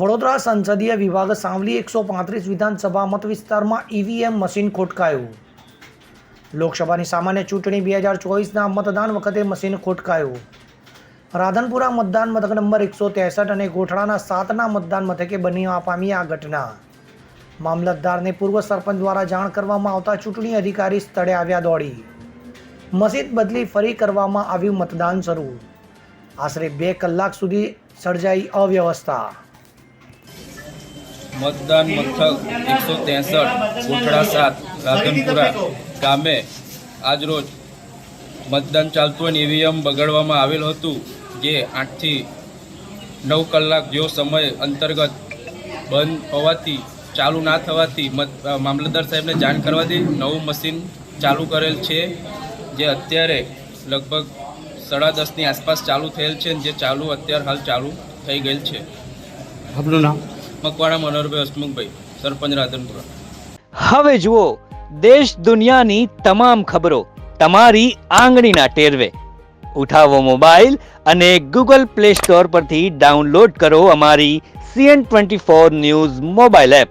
વડોદરા સંસદીય વિભાગ સાવલી એકસો પાંત્રીસ વિધાનસભા મત વિસ્તારમાં ઈવીએમ મશીન ખોટકાયું. લોકસભાની સામાન્ય ચૂંટણી બે હજાર ચોવીસના મતદાન વખતે મશીન ખોટકાયું. રાધનપુરા મતદાન મથક નંબર એકસો ત્રેસઠ અને ગોઠડાના સાતના મતદાન મથકે બની પામી આ ઘટના. મામલતદારને પૂર્વ સરપંચ દ્વારા જાણ કરવામાં આવતા ચૂંટણી અધિકારી સ્થળે આવ્યા દોડી. મશીન બદલી ફરી કરવામાં આવ્યું મતદાન શરૂ. આશરે બે કલાક સુધી સર્જાઈ અવ્યવસ્થા. મતદાન મથક એકસો ત્રેસઠ કોઠડા સાત, રાધનપુરા ગામે આજરોજ મતદાન ચાલતું હોય ઈવીએમ બગાડવામાં આવેલ હતું જે આઠથી નવ કલાક જેવો સમય અંતર્ગત બંધ હોવાથી, ચાલુ ના થવાથી મામલતદાર સાહેબને જાણ કરવાથી નવું મશીન ચાલુ કરેલ છે, જે અત્યારે લગભગ સાડા દસની આસપાસ ચાલુ થયેલ છે જે ચાલુ, અત્યારે હાલ ચાલુ થઈ ગયેલ છે. આપનું નામ? મકવાણા મનોહરભાઈ હસમુખભાઈ સરપંચ રાધનપુરા. હવે જુઓ, દેશ દુનિયાની તમામ ખબરો તમારી આંગળીના ટેરવે. ઉઠાવો મોબાઈલ અને ગૂગલ પ્લે સ્ટોર પરથી ડાઉનલોડ કરો અમારી CN twenty four news mobile app.